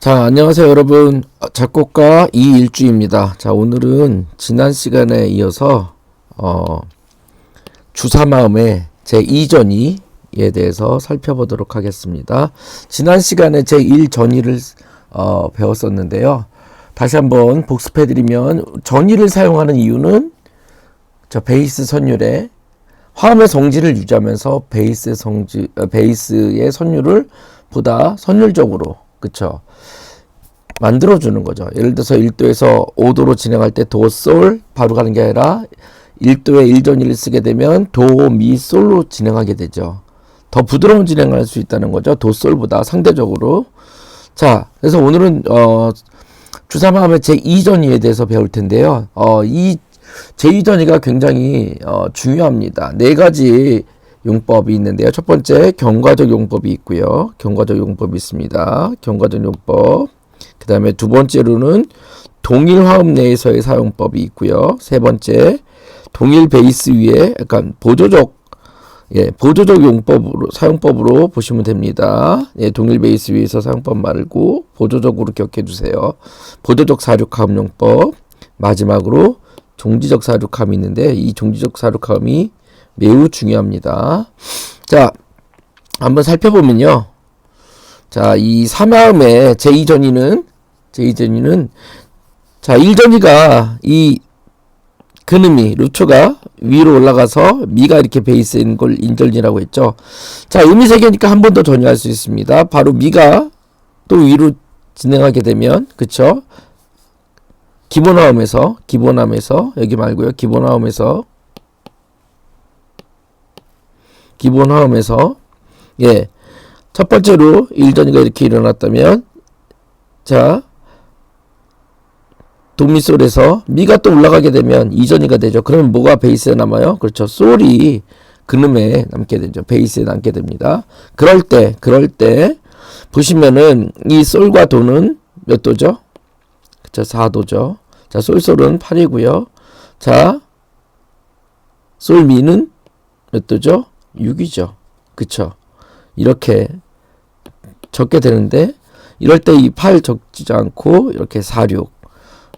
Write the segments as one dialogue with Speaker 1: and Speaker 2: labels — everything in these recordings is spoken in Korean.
Speaker 1: 자, 안녕하세요, 여러분. 어, 작곡가 이일주입니다. 자, 오늘은 지난 시간에 이어서, 어, 주사마음의 제2전이에 대해서 살펴보도록 하겠습니다. 지난 시간에 제1전이를, 어, 배웠었는데요. 다시 한번 복습해드리면, 전이를 사용하는 이유는, 저 베이스 선율에 화음의 성질을 유지하면서 베이스의 성질, 어, 베이스의 선율을 보다 선율적으로, 그쵸. 만들어주는 거죠. 예를 들어서 1도에서 5도로 진행할 때 도, 솔 바로 가는 게 아니라 1도에 1전이를 쓰게 되면 도, 미, 솔로 진행하게 되죠. 더 부드러운 진행을 할 수 있다는 거죠. 도, 솔보다 상대적으로. 자, 그래서 오늘은 어, 주사마음의 제2전이에 대해서 배울 텐데요. 어, 이 제2전이가 굉장히 어, 중요합니다. 네 가지 용법이 있는데요. 첫 번째 경과적 용법이 있고요. 경과적 용법이 있습니다. 경과적 용법. 그 다음에 두 번째로는 동일 화음 내에서의 사용법이 있고요. 세 번째, 동일 베이스 위에 약간 보조적, 예, 보조적 용법으로, 사용법으로 보시면 됩니다. 예, 동일 베이스 위에서 사용법 말고 보조적으로 기억해 주세요. 보조적 사륙화음 용법. 마지막으로 종지적 사륙화음이 있는데 이 종지적 사륙화음이 매우 중요합니다. 자, 한번 살펴보면요. 자, 이 사마음의 제2전이는 제2전이는 자, 1전이가 이 근음이 루트가 위로 올라가서 미가 이렇게 베이스인 걸 인전이라고 했죠. 자, 개니까 한 번 더 전이할 수 있습니다. 바로 미가 또 위로 진행하게 되면 그쵸? 기본화음에서 기본화음에서 여기 말고요. 기본화음에서 기본 화음에서 예. 첫 번째로 1전이가 이렇게 일어났다면 자 도미솔에서 미가 또 올라가게 되면 2전이가 되죠. 그러면 뭐가 베이스에 남아요? 그렇죠. 솔이 근음에 남게 되죠. 베이스에 남게 됩니다. 그럴 때 그럴 때 보시면은 이 솔과 도는 몇 도죠? 그쵸 4도죠. 자 솔솔은 8이고요. 자 솔미는 몇 도죠? 6이죠. 그쵸? 이렇게 적게 되는데 이럴 때 이 8 적지 않고 이렇게 46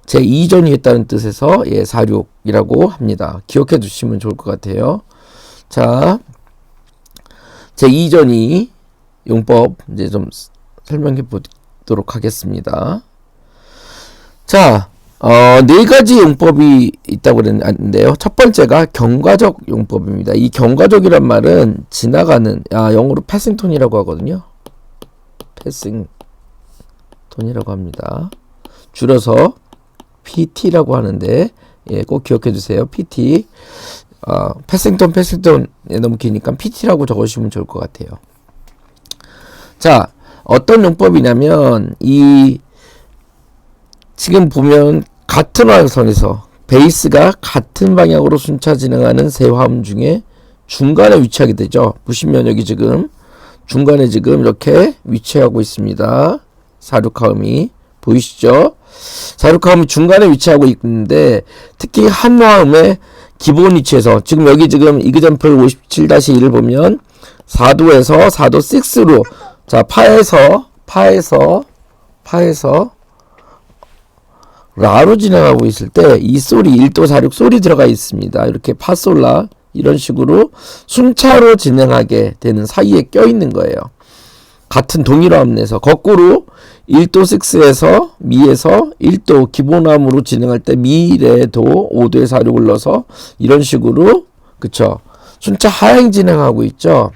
Speaker 1: 제 2전이 있다는 뜻에서 예 46이라고 합니다. 기억해 두시면 좋을 것 같아요. 자, 제 2전이 용법 이제 좀 설명해 보도록 하겠습니다. 자, 어, 네 가지 용법이 있다고 그랬는데요. 첫 번째가 경과적 용법입니다. 이 경과적이란 말은 지나가는, 아, 영어로 패싱톤이라고 하거든요. 패싱톤이라고 합니다. 줄여서 PT라고 하는데, 예, 꼭 기억해 주세요. PT. 어, 패싱톤, 패싱톤, 예, 너무 기니까 PT라고 적으시면 좋을 것 같아요. 자, 어떤 용법이냐면, 이, 지금 보면 같은 화성에서 베이스가 같은 방향으로 순차 진행하는 세 화음 중에 중간에 위치하게 되죠. 보시면 여기 지금 중간에 지금 이렇게 위치하고 있습니다. 사륙화음이 보이시죠? 사륙화음이 중간에 위치하고 있는데 특히 한 화음의 기본 위치에서 지금 여기 지금 이그젠플 57-1을 보면 4도에서 4도 6로 자 파에서 파에서 파에서 라로 진행하고 있을 때 이 소리 1도 46 소리 들어가 있습니다. 이렇게 파솔라 이런 식으로 순차로 진행하게 되는 사이에 껴 있는 거예요. 같은 동일화음 내서 거꾸로 1도 6에서 미에서 1도 기본함으로 진행할 때 미래도 5도에 46을 넣어서 이런 식으로 그쵸 순차 하행 진행하고 있죠.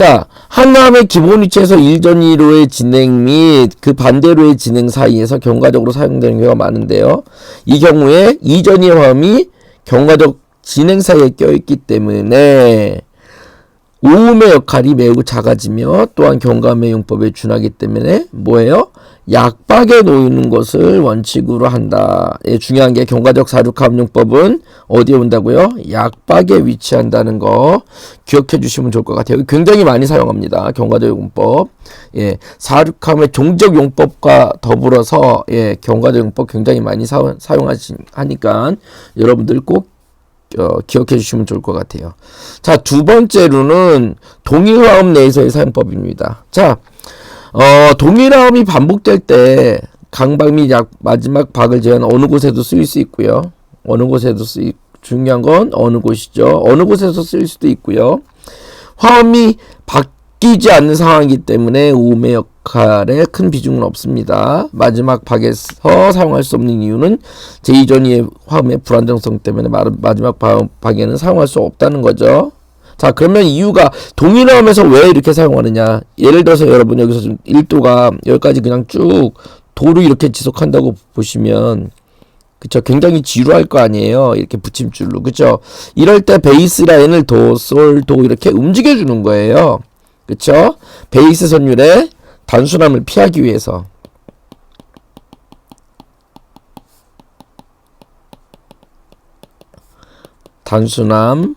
Speaker 1: 자, 한남의 기본 위치에서 1전이로의 진행 및 그 반대로의 진행 사이에서 경과적으로 사용되는 경우가 많은데요. 이 경우에 2전이 화음이 경과적 진행 사이에 껴있기 때문에 오음의 역할이 매우 작아지며 또한 경감의 용법에 준하기 때문에 뭐예요? 약박에 놓이는 것을 원칙으로 한다. 예, 중요한 게 경과적 사륙합용법은 어디에 온다고요? 약박에 위치한다는 거 기억해 주시면 좋을 것 같아요. 굉장히 많이 사용합니다. 경과적 용법. 예, 사륙함의 종적 용법과 더불어서 예, 경과적 용법 굉장히 많이 사, 사용하니까 여러분들 꼭 어, 기억해 주시면 좋을 것 같아요. 자, 두 번째로는 동일화음 내에서의 사용법입니다. 자, 어, 동일함이 반복될 때 강박 및 약, 마지막 박을 제한 어느 곳에도 쓰일 수 있고요. 어느 곳에도 쓰이 중요한 건 어느 곳이죠. 어느 곳에서 쓰일 수도 있고요. 화음이 바뀌지 않는 상황이기 때문에 우음의 역 할에 큰 비중은 없습니다. 마지막 박에서 사용할 수 없는 이유는 제2전이의 화음의 불안정성 때문에 마- 마지막 박- 박에는 사용할 수 없다는 거죠. 자, 그러면 이유가 동일함에서 왜 이렇게 사용하느냐? 예를 들어서 여러분 여기서 좀 1도가 여기까지 그냥 쭉 도로 이렇게 지속한다고 보시면 그쵸 굉장히 지루할 거 아니에요 이렇게 붙임줄로 그쵸 이럴 때 베이스 라인을 도, 솔, 도 이렇게 움직여 주는 거예요 그쵸 베이스 선율의 단순함을 피하기 위해서 단순함을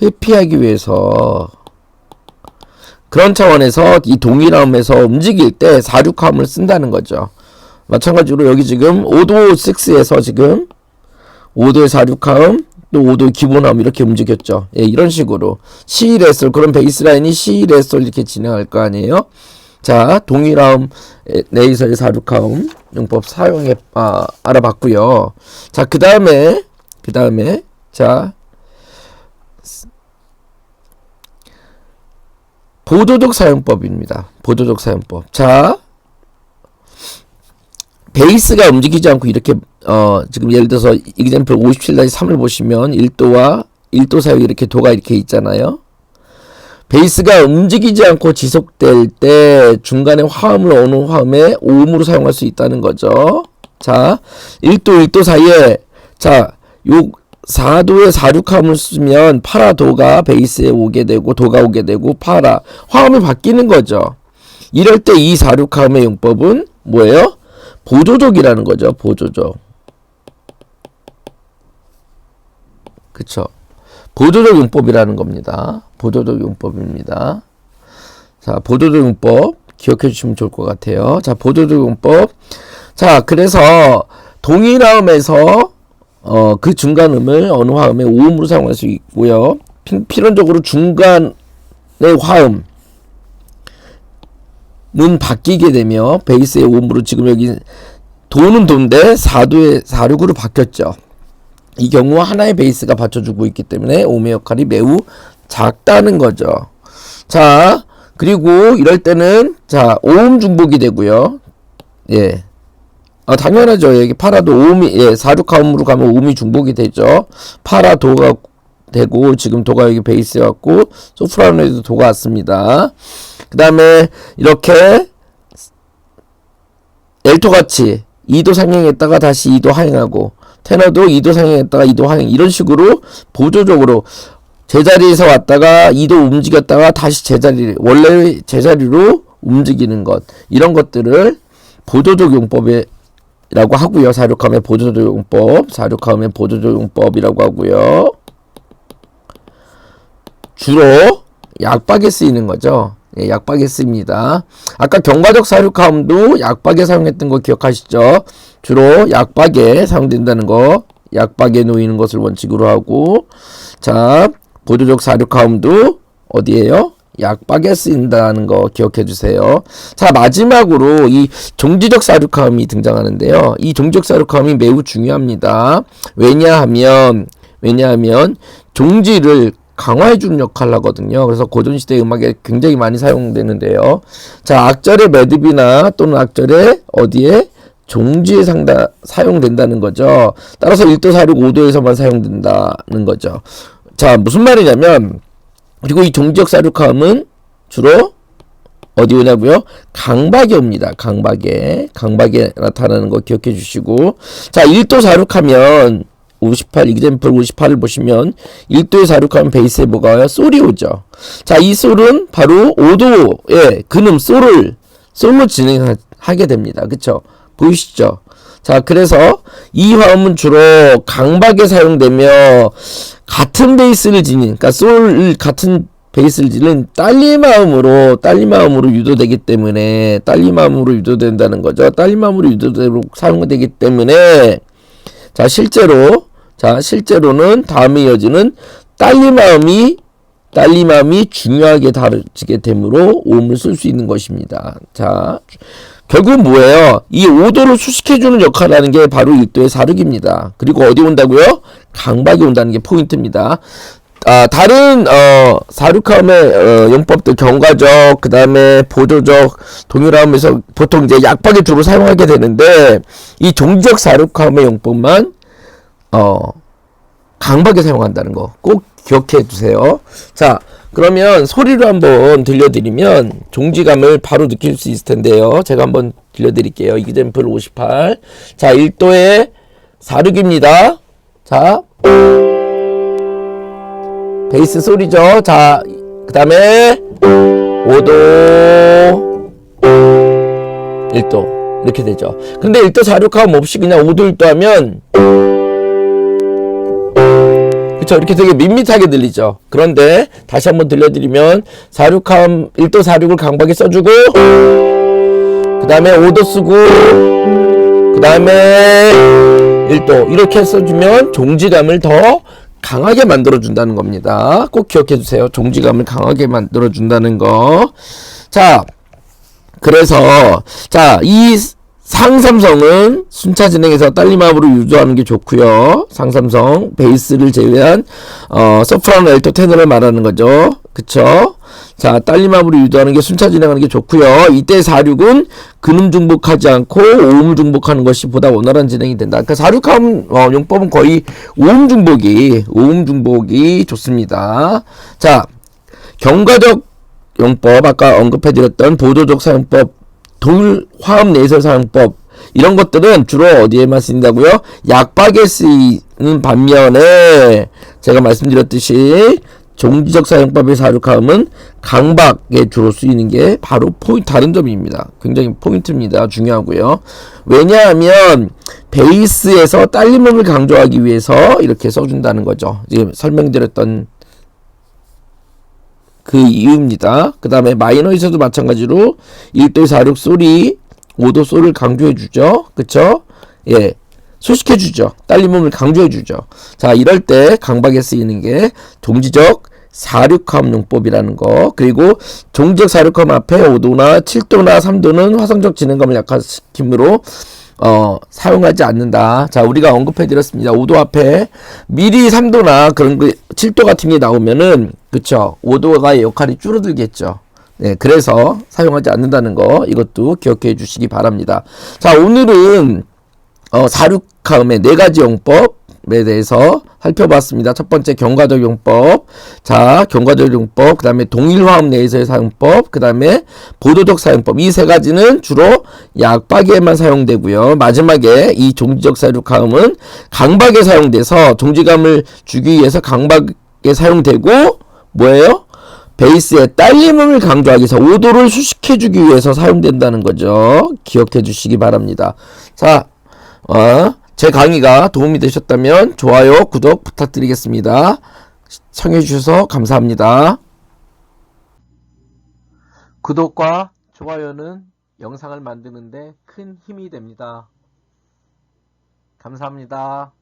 Speaker 1: 회피하기 위해서 그런 차원에서 이 동일함에서 움직일 때 4,6함을 쓴다는 거죠. 마찬가지로 여기 지금 5도 6에서 지금 5도의 4,6함 또 5도의 기본함 이렇게 움직였죠. 예, 이런 식으로 C 레솔 그런 베이스라인이 C 레솔 이렇게 진행할 거 아니에요. 자, 동일함 네이서의 4,6함 용법 사용해 아, 알아봤고요. 자, 그 다음에 그 다음에 자, 보조적 사용법입니다. 보조적 사용법. 자, 베이스가 움직이지 않고 이렇게 어 지금 예를 들어서 이그젠플 57-3을 보시면 1도와 1도 사이 이렇게 도가 이렇게 있잖아요. 베이스가 움직이지 않고 지속될 때 중간에 화음을 어느 화음에 오음으로 사용할 수 있다는 거죠. 자, 1도 1도 사이에 자, 요 4도에 4,6함을 쓰면 파라도가 베이스에 오게 되고 도가 오게 되고 파라 화음이 바뀌는 거죠. 이럴 때 이 4,6함의 용법은 뭐예요? 보조적이라는 거죠. 보조적. 그쵸. 보조적 용법이라는 겁니다. 보조적 용법입니다. 자, 보조적 용법 기억해 주시면 좋을 것 같아요. 자, 보조적 용법. 자, 그래서 동일화음에서 어, 그 중간음을 어느 화음의 오음으로 사용할 수 있고요. 피, 필연적으로 중간의 화음 는 바뀌게 되며 베이스의 오음으로 지금 여기 도는 도인데 4도에 46으로 바뀌었죠. 이 경우 하나의 베이스가 받쳐주고 있기 때문에 오음의 역할이 매우 작다는 거죠. 자, 그리고 이럴 때는 자, 오음 중복이 되고요. 예. 아, 당연하죠. 여기 파라도 오음이 예, 46화음으로 가면 오음이 중복이 되죠. 파라도가 되고 지금 도가 여기 베이스에 왔고 소프라노에도 도가 왔습니다. 그 다음에 이렇게 엘토 같이 2도 상향했다가 다시 2도 하향하고 테너도 2도 상향했다가 2도 하향 이런 식으로 보조적으로 제자리에서 왔다가 2도 움직였다가 다시 제자리 원래 제자리로 움직이는 것 이런 것들을 보조적 용법에 라고 하고요. 사륙함의 보조적 용법, 사륙함의 보조적 용법이라고 하고요. 주로 약박에 쓰이는 거죠. 예, 약박에 쓰입니다. 아까 경과적 사륙함도 약박에 사용했던 거 기억하시죠? 주로 약박에 사용된다는 거, 약박에 놓이는 것을 원칙으로 하고, 자, 보조적 사륙함도 어디에요? 약박에 쓰인다는 거 기억해 주세요. 자, 마지막으로 이 종지적 사륙함이 등장하는데요. 이 종지적 사륙함이 매우 중요합니다. 왜냐하면, 왜냐하면 종지를 강화해 주는 역할을 하거든요. 그래서 고전시대 음악에 굉장히 많이 사용되는데요. 자, 악절의 매듭이나 또는 악절의 어디에 종지에 상다, 사용된다는 거죠. 따라서 1도 4륙 5도에서만 사용된다는 거죠. 자, 무슨 말이냐면, 그리고 이 종지적 사륙함은 주로 어디 오냐고요? 강박에 옵니다. 강박에. 강박에 나타나는 거 기억해 주시고. 자, 1도 사륙하면 58, 이그젠플 58을 보시면 1도에 사륙하면 베이스에 뭐가 와요? 솔이 오죠. 자, 이 솔은 바로 5도의 근음 솔을 솔로 진행하게 됩니다. 그쵸? 보이시죠? 자, 그래서 이 화음은 주로 강박에 사용되며 같은 베이스를 지닌, 그러니까 솔 같은 베이스를 지는 딸리 마음으로 딸리 마음으로 유도되기 때문에 딸리 마음으로 유도된다는 거죠. 딸리 마음으로 유도되고 사용되기 때문에 자 실제로 자 실제로는 다음에 이어지는 딸리 마음이 딸림함이 중요하게 다뤄지게 되므로 오음을 쓸 수 있는 것입니다. 자, 결국 뭐예요? 이 5도를 수식해주는 역할을 하는 게 바로 1도의 사륙입니다. 그리고 어디 온다고요? 강박이 온다는 게 포인트입니다. 아, 다른 어, 사륙함의 어, 용법들 경과적, 그 다음에 보조적, 동일함에서 보통 이제 약박을 주로 사용하게 되는데 이 종지적 사륙함의 용법만 어, 강박에 사용한다는 거 꼭 기억해 두세요. 자, 그러면 소리로 한번 들려드리면 종지감을 바로 느낄 수 있을 텐데요. 제가 한번 들려드릴게요. 이기잼플 58. 자, 1도의 사륙입니다. 자, 베이스 소리죠. 자, 그 다음에 5도, 1도 이렇게 되죠. 근데 1도 사륙함 없이 그냥 5도 1도 하면 그쵸 이렇게 되게 밋밋하게 들리죠. 그런데 다시 한번 들려드리면 사륙함 1도 사륙을 강박에 써주고 그 다음에 5도 쓰고 그 다음에 1도 이렇게 써주면 종지감을 더 강하게 만들어 준다는 겁니다. 꼭 기억해 주세요. 종지감을 강하게 만들어 준다는 거. 자, 그래서 자, 이 상삼성은 순차 진행해서 딸림함으로 유도하는 게 좋고요. 상삼성 베이스를 제외한 어, 소프라노 엘토 테너를 말하는 거죠. 그쵸? 자, 딸림함으로 유도하는 게 순차 진행하는 게 좋고요. 이때 사륙은 근음 중복하지 않고 오음 중복하는 것이 보다 원활한 진행이 된다. 그러니까 사륙함 어, 용법은 거의 오음 중복이 오음 중복이 좋습니다. 자, 경과적 용법 아까 언급해드렸던 보도적 사용법 돌 화음 내설 사용법 이런 것들은 주로 어디에만 쓰인다고요? 약박에 쓰이는 반면에 제가 말씀드렸듯이 종지적 사용법의 사륙함은 강박에 주로 쓰이는 게 바로 포인트 다른 점입니다. 굉장히 포인트입니다. 중요하고요. 왜냐하면 베이스에서 딸림음을 강조하기 위해서 이렇게 써준다는 거죠. 지금 설명드렸던 그 이유입니다. 그 다음에 마이너에서도 마찬가지로 1도 46 소리, 5도 소리를 강조해주죠. 그쵸? 예. 소식해주죠. 딸림음을 강조해주죠. 자, 이럴 때 강박에 쓰이는 게 종지적 사륙함 용법이라는 거. 그리고 종지적 사륙함 앞에 5도나 7도나 3도는 화성적 진행감을 약화시키므로 어, 사용하지 않는다. 자, 우리가 언급해 드렸습니다. 5도 앞에 미리 3도나 그런 그 7도 같은 게 나오면은, 그쵸. 5도가 역할이 줄어들겠죠. 네, 그래서 사용하지 않는다는 거, 이것도 기억해 주시기 바랍니다. 자, 오늘은, 어, 사륙함의 네 가지 용법 에 대해서 살펴봤습니다. 첫 번째 경과적 용법, 자 경과적 용법, 그 다음에 동일 화음 내에서의 사용법, 그 다음에 보도적 사용법 이 세 가지는 주로 약박에만 사용되고요. 마지막에 이 종지적 사륙함은 강박에 사용돼서 종지감을 주기 위해서 강박에 사용되고 뭐예요? 베이스의 딸림음을 강조하기 위해서 오도를 수식해주기 위해서 사용된다는 거죠. 기억해 주시기 바랍니다. 자, 어, 제 강의가 도움이 되셨다면 좋아요, 구독 부탁드리겠습니다. 청해 주셔서 감사합니다. 구독과 좋아요는 영상을 만드는데 큰 힘이 됩니다. 감사합니다.